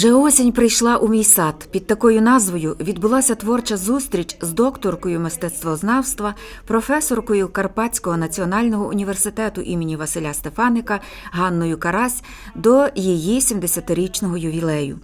Вже осінь прийшла у мій сад. Під такою назвою відбулася творча зустріч з докторкою мистецтвознавства, професоркою Карпатського національного університету імені Василя Стефаника Ганною Карась до її 70-річного ювілею.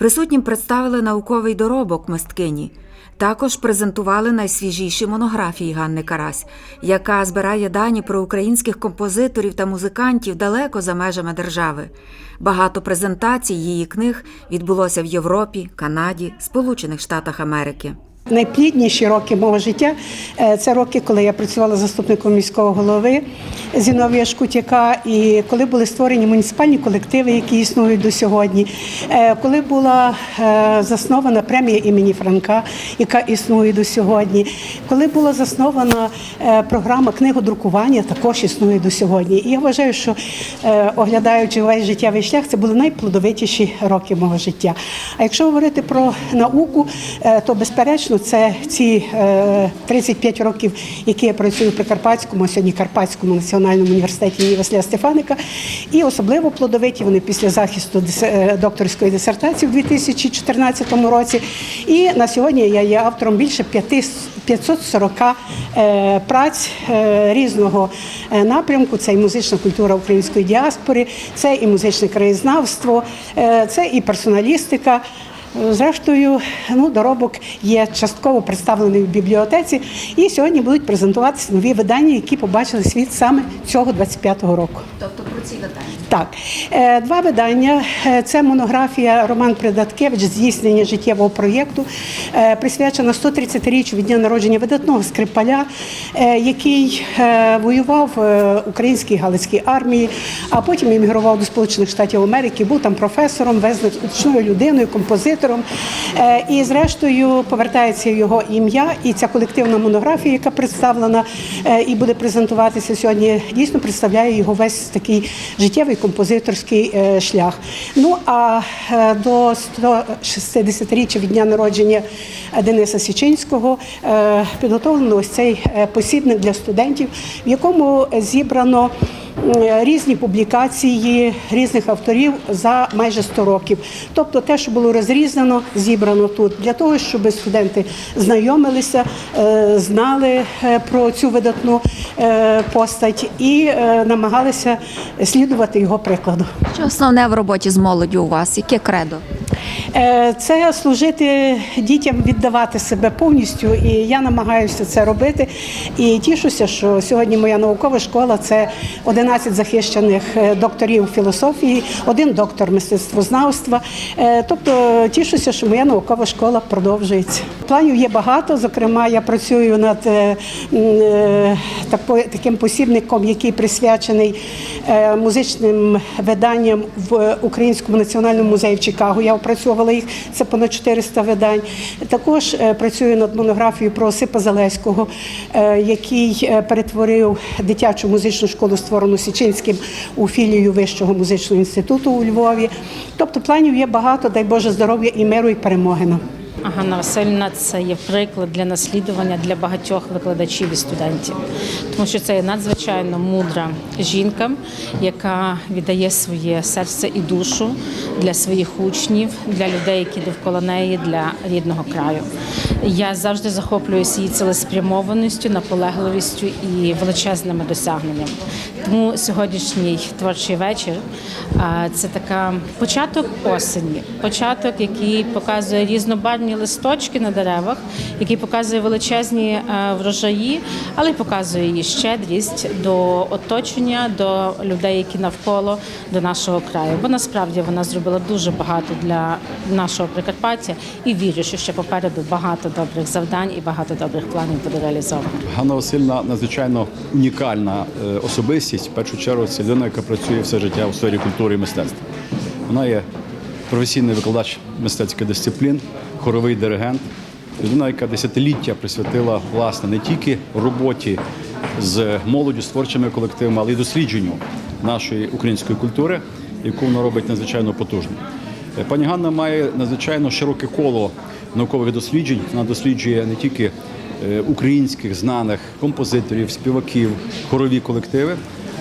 Присутнім представили науковий доробок мисткині. Також презентували найсвіжіші монографії Ганни Карась, яка збирає дані про українських композиторів та музикантів далеко за межами держави. Багато презентацій її книг відбулося в Європі, Канаді, Сполучених Штатах Америки. Найплідніші роки мого життя е, це роки, коли я працювала заступником міського голови Зіновія Шкутяка, і коли були створені муніципальні колективи, які існують до сьогодні, Е, коли була е, заснована премія імені Франка, яка існує до сьогодні, коли була заснована програма книгодрукування, також існує до сьогодні. І я вважаю, що оглядаючи весь життєвий шлях, це були найплодовитіші роки мого життя. А якщо говорити про науку, то безперечно це ці е, 35 років, які я працюю при Карпатському, сьогодні Карпатському національному університеті імені Василя Стефаника. І особливо плодовиті вони після захисту е, докторської дисертації в 2014 році. І на сьогодні я є автором більше п'яти 540 е, праць е, різного е, напрямку. Це і музична культура української діаспори, це і музичне краєзнавство, е, це і персоналістика. Зрештою, ну, доробок є частково представлений в бібліотеці, і сьогодні будуть презентуватися нові видання, які побачили світ саме цього 25-го року. Тобто ці видання. Так, Е, два видання. Е, Це монографія Роман Придаткевич здійснення життєвого проєкту, е, присвячена 130-річчю від дня народження видатного скрипаля, який воював в українській галицькій армії, а потім іммігрував до Сполучених Штатів Америки, був там професором, визначною людиною, композитором. І, зрештою, повертається його ім'я, і ця колективна монографія, яка представлена і буде презентуватися сьогодні, дійсно представляє його весь такий життєвий композиторський е, шлях. Ну а е, до 160-річчя від дня народження Дениса Січинського е, підготовлено ось цей посібник для студентів, в якому зібрано різні публікації різних авторів за майже 100 років. Тобто те, що було розрізано, зібрано тут для того, щоб студенти знайомилися, е, знали е, про цю видатну е, постать і е, намагалися слідувати його прикладу. Що основне в роботі з молоддю у вас? Яке кредо? Е, Це служити дітям, віддавати себе повністю, і я намагаюся це робити. І тішуся, що сьогодні моя наукова школа це 11 захищених е, докторів філософії, один доктор мистецтвознавства. Е, Тобто тішуся, що моя наукова школа продовжується. Планів є багато. Зокрема, я працюю над таким посібником, який присвячений музичним виданням в Українському національному музеї в Чикаго. Я опрацьовувала їх, це понад 400 видань. Також е, працюю над монографією про Осипа Залеського, е, який е, перетворив дитячу музичну школу, створену Січинським у філію Вищого музичного інституту у Львові. Тобто планів є багато, дай Боже здоров'я і миру, і перемоги нам. Ганна Васильівна це є приклад для наслідування для багатьох викладачів і студентів, тому що це є надзвичайно мудра жінка, яка віддає своє серце і душу для своїх учнів, для людей, які довкола неї, для рідного краю. Я завжди захоплююся її цілеспрямованістю, наполегливістю і величезними досягненнями. Тому сьогоднішній творчий вечір це така початок осені, початок, який показує різнобарвні листочки на деревах, який показує величезні е, врожаї, але й показує її щедрість до оточення, до людей, які навколо до нашого краю. Бо насправді вона зробила дуже багато для нашого Прикарпаття і вірю, що ще попереду багато добрих завдань і багато добрих планів буде реалізовано. Ганна Васильівна надзвичайно унікальна е, особистість. В першу чергу це людина, яка працює все життя у сфері культури і мистецтва. Вона є професійний викладач мистецьких дисциплін, хоровий диригент, людина, яка десятиліття присвятила власне не тільки роботі з молоддю, з творчими колективами, але й дослідженню нашої української культури, яку вона робить надзвичайно потужно. Пані Ганна має надзвичайно широке коло наукових досліджень. Вона досліджує не тільки е, українських знаних композиторів, співаків, хорові колективи,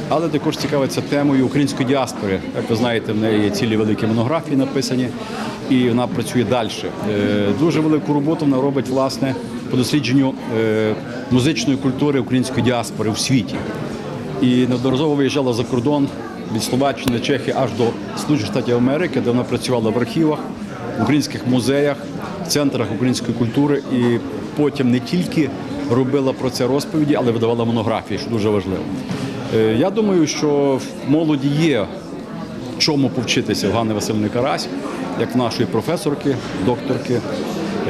але також цікавиться темою української діаспори. Як ви знаєте, в неї є цілі великі монографії написані, і вона працює далі. Е, Дуже велику роботу вона робить власне по дослідженню е, музичної культури української діаспори у світі. І неодноразово виїжджала за кордон від Словаччини, Чехії аж до Сполучених Штатів Америки, де вона працювала в архівах, в українських музеях, в центрах української культури і потім не тільки робила про це розповіді, але видавала монографії, що дуже важливо. Е, Я думаю, що в молоді є чому повчитися в Ганни Васильівни Карась, як в нашої професорки, докторки,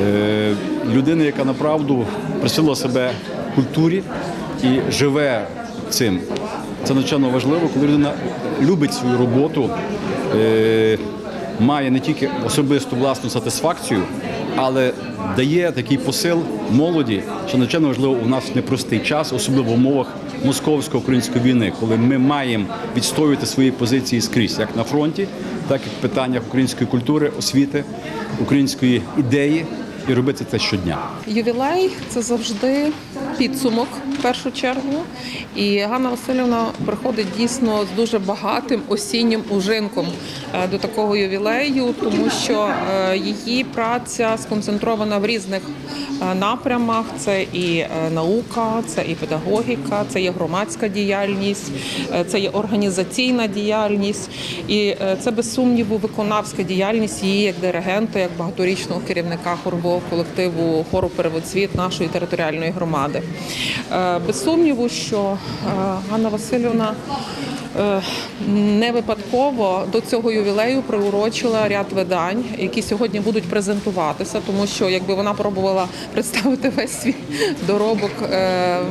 е, людини, яка направду присвятила себе культурі і живе цим. Це надзвичайно важливо, коли людина любить свою роботу, е, має не тільки особисту власну сатисфакцію, але дає такий посил молоді, що надзвичайно важливо у нас непростий час, особливо в умовах московсько-української війни, коли ми маємо відстоювати свої позиції скрізь, як на фронті, так і в питаннях української культури, освіти, української ідеї, і робити це щодня. Ювілей це завжди підсумок в першу чергу. І Ганна Васильівна приходить дійсно з дуже багатим осіннім ужинком е, до такого ювілею, тому що е, її праця сконцентрована в різних е, напрямах. Це і наука, це і педагогіка, це є громадська діяльність, це є організаційна діяльність, і це без сумніву виконавська діяльність її як диригента, як багаторічного керівника хорового колективу хору Перевоцвіт нашої територіальної громади. Е, Без сумніву, що е, Ганна Васильівна е, не випадково до цього ювілею приурочила ряд видань, які сьогодні будуть презентуватися, тому що якби вона пробувала представити весь свій доробок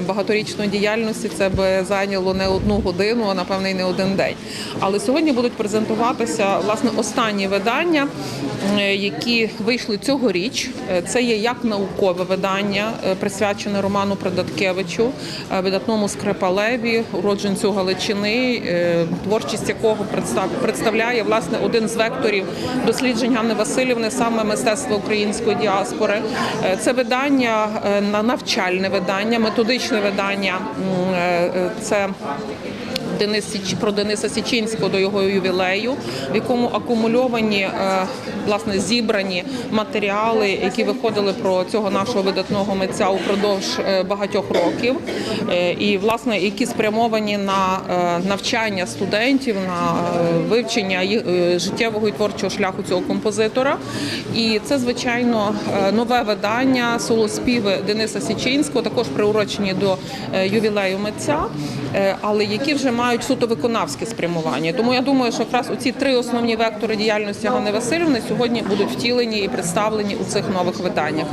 багаторічної діяльності, це би зайняло не одну годину, а напевне й не один день. Але сьогодні будуть презентуватися власне останні видання, які вийшли цьогоріч. Це є як наукове видання, е, присвячене Роману Придаткевичу, е, видатному скрипалеві, уродженцю Галичини, е, творчість якого представ- представляє власне один з векторів досліджень Ганни Васильівни, саме мистецтво української діаспори. Це видання на навчальне видання, методичне видання. Це Денис про Дениса Січинського до його ювілею, в якому акумульовані е, власне зібрані матеріали, які виходили про цього нашого видатного митця упродовж е, багатьох років, е, і власне які спрямовані на навчання студентів, на вивчення життєвого і творчого шляху цього композитора. І це звичайно нове видання солоспіви Дениса Січинського, також приурочені до ювілею митця, але які вже мають суто виконавське спрямування. Тому я думаю, що якраз оці три основні вектори діяльності Ганни Васильівни сьогодні будуть втілені і представлені у цих нових виданнях.